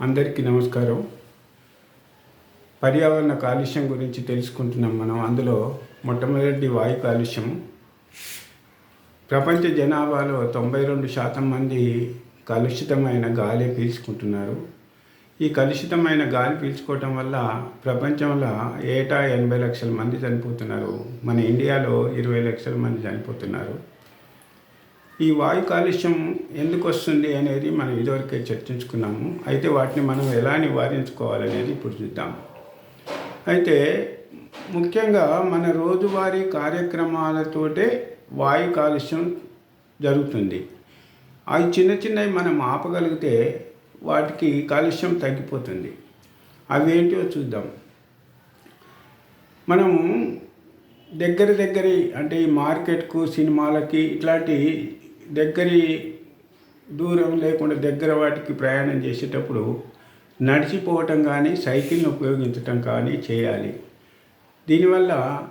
అందరికీ నమస్కారం. పర్యావరణ కాలుష్యం గురించి తెలుసుకుంటున్నాం మనం. అందులో మొట్టమొదటి వాయు కాలుష్యం. ప్రపంచ జనాభాలో తొంభై రెండు శాతం మంది కలుషితమైన గాలి పీల్చుకుంటున్నారు. ఈ కలుషితమైన గాలి పీల్చుకోవటం వల్ల ప్రపంచంలో ఏటా ఎనభై లక్షల మంది చనిపోతున్నారు. మన ఇండియాలో ఇరవై లక్షల మంది చనిపోతున్నారు. ఈ వాయు కాలుష్యం ఎందుకు వస్తుంది అనేది మనం ఇదివరకే చర్చించుకున్నాము. అయితే వాటిని మనం ఎలా నివారించుకోవాలనేది ఇప్పుడు చూద్దాం. అయితే ముఖ్యంగా మన రోజువారీ కార్యక్రమాలతోటే వాయు కాలుష్యం జరుగుతుంది. అవి చిన్న చిన్నవి మనం ఆపగలిగితే వాటికి కాలుష్యం తగ్గిపోతుంది. అవి ఏంటో చూద్దాం. మనం దగ్గర దగ్గర అంటే ఈ మార్కెట్కు సినిమాలకి ఇట్లాంటి దగ్గరి దూరం లేకుండా దగ్గర వాటికి ప్రయాణం చేసేటప్పుడు నడిచిపోవటం కానీ సైకిల్ని ఉపయోగించటం కానీ చేయాలి. దీనివల్ల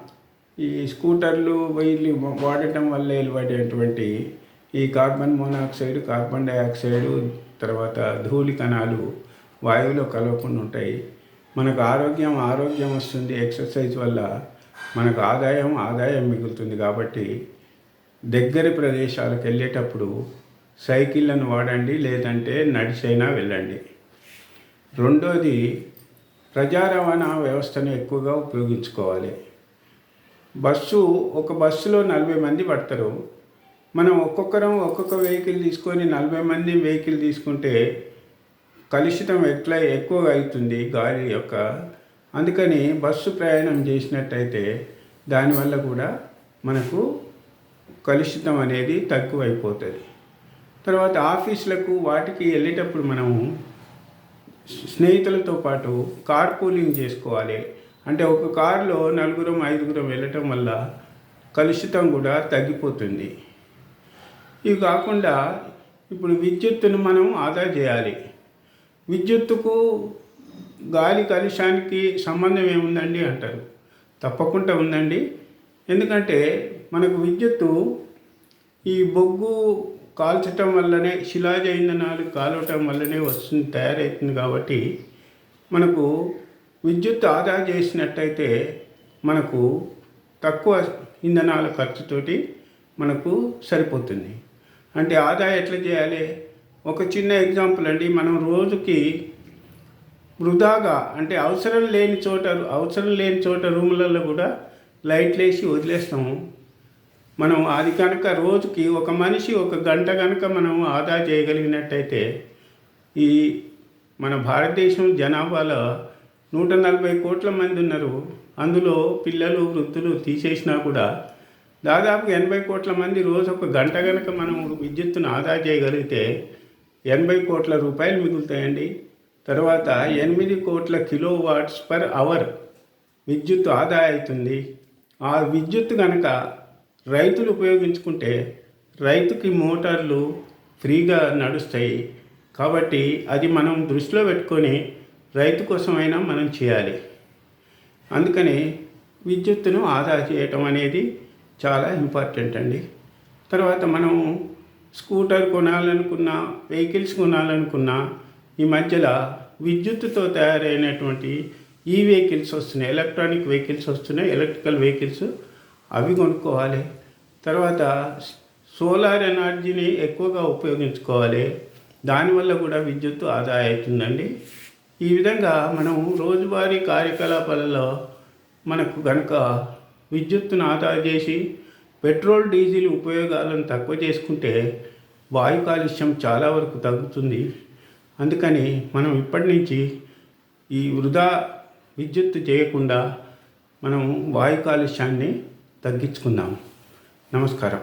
ఈ స్కూటర్లు వీళ్ళు వాడటం వల్ల వెలువడేటువంటి ఈ కార్బన్ మోనాక్సైడ్ కార్బన్ డైఆక్సైడ్ తర్వాత ధూళి కణాలు వాయువులో కలవకుండా ఉంటాయి. మనకు ఆరోగ్యం ఆరోగ్యం వస్తుంది. ఎక్సర్సైజ్ వల్ల మనకు ఆదాయం ఆదాయం మిగులుతుంది కాబట్టి దగ్గర ప్రదేశాలకు వెళ్ళేటప్పుడు సైకిళ్ళను వాడండి లేదంటే నడిచైనా వెళ్ళండి. రెండోది ప్రజా రవాణా వ్యవస్థను ఎక్కువగా ఉపయోగించుకోవాలి. బస్సు ఒక బస్సులో నలభై మంది పడతారు. మనం ఒక్కొక్కరం ఒక్కొక్క వెహికల్ తీసుకొని నలభై మంది వెహికల్ తీసుకుంటే కలుషితం ఎట్లా ఎక్కువగా అవుతుంది గాలి యొక్క. అందుకని బస్సు ప్రయాణం చేసినట్టయితే దానివల్ల కూడా మనకు కలుషితం అనేది తక్కువైపోతుంది. తర్వాత ఆఫీసులకు వాటికి వెళ్ళేటప్పుడు మనము స్నేహితులతో పాటు కార్ పూలింగ్ చేసుకోవాలి. అంటే ఒక కారులో నలుగురం ఐదుగురం వెళ్ళటం వల్ల కలుషితం కూడా తగ్గిపోతుంది. ఇవి కాకుండా ఇప్పుడు విద్యుత్తును మనం ఆదా చేయాలి. విద్యుత్తుకు గాలి కలుషానికి సంబంధం ఏముందండి అంటారు? తప్పకుండా ఉందండి. ఎందుకంటే మనకు విద్యుత్తు ఈ బొగ్గు కాల్చటం వల్లనే శిలాజ ఇంధనాలు కాలవటం వల్లనే వస్తుంది తయారవుతుంది కాబట్టి మనకు విద్యుత్ ఆదా చేసినట్టయితే మనకు తక్కువ ఇంధనాల ఖర్చుతోటి మనకు సరిపోతుంది. అంటే ఆదా ఎట్లా చేయాలి? ఒక చిన్న ఎగ్జాంపుల్ అండి. మనం రోజుకి వృధాగా అంటే అవసరం లేని చోట అవసరం లేని చోట రూములలో కూడా లైట్లు వేసి వదిలేస్తాము. మనం అది కనుక రోజుకి ఒక మనిషి ఒక గంట కనుక మనం ఆదా చేయగలిగినట్టయితే ఈ మన భారతదేశం జనాభాలో నూట నలభై కోట్ల మంది ఉన్నారు. అందులో పిల్లలు వృద్ధులు తీసేసినా కూడా దాదాపు ఎనభై కోట్ల మంది రోజు ఒక గంట కనుక మనం విద్యుత్తును ఆదా చేయగలిగితే ఎనభై కోట్ల రూపాయలు మిగులుతాయండి. తర్వాత ఎనిమిది కోట్ల కిలో వాట్స్ పర్ అవర్ విద్యుత్ ఆదా అవుతుంది. ఆ విద్యుత్ కనుక రైతులు ఉపయోగించుకుంటే రైతుకి మోటార్లు ఫ్రీగా నడుస్తాయి. కాబట్టి అది మనం దృష్టిలో పెట్టుకొని రైతు కోసమైనా మనం చేయాలి. అందుకని విద్యుత్తును ఆదా చేయటం అనేది చాలా ఇంపార్టెంట్ అండి. తర్వాత మనం స్కూటర్ కొనాలనుకున్నా వెహికల్స్ కొనాలనుకున్నా ఈ మధ్యలో విద్యుత్తుతో తయారైనటువంటి ఈ వెహికల్స్ వస్తున్నాయి. ఎలక్ట్రానిక్ వెహికల్స్ వస్తున్నాయి. ఎలక్ట్రికల్ వెహికల్స్ అవి కొనుక్కోవాలి. తర్వాత సోలార్ ఎనర్జీని ఎక్కువగా ఉపయోగించుకోవాలి. దానివల్ల కూడా విద్యుత్ ఆదా అవుతుందండి. ఈ విధంగా మనం రోజువారీ కార్యకలాపాలలో మనకు కనుక విద్యుత్తును ఆదా చేసి పెట్రోల్ డీజిల్ ఉపయోగాలను తక్కువ చేసుకుంటే వాయు కాలుష్యం చాలా వరకు తగ్గుతుంది. అందుకని మనం ఇప్పటి నుంచి ఈ వృధా విద్యుత్తు చేయకుండా మనం వాయు కాలుష్యాన్ని తగ్గించుకుందాం. నమస్కారం.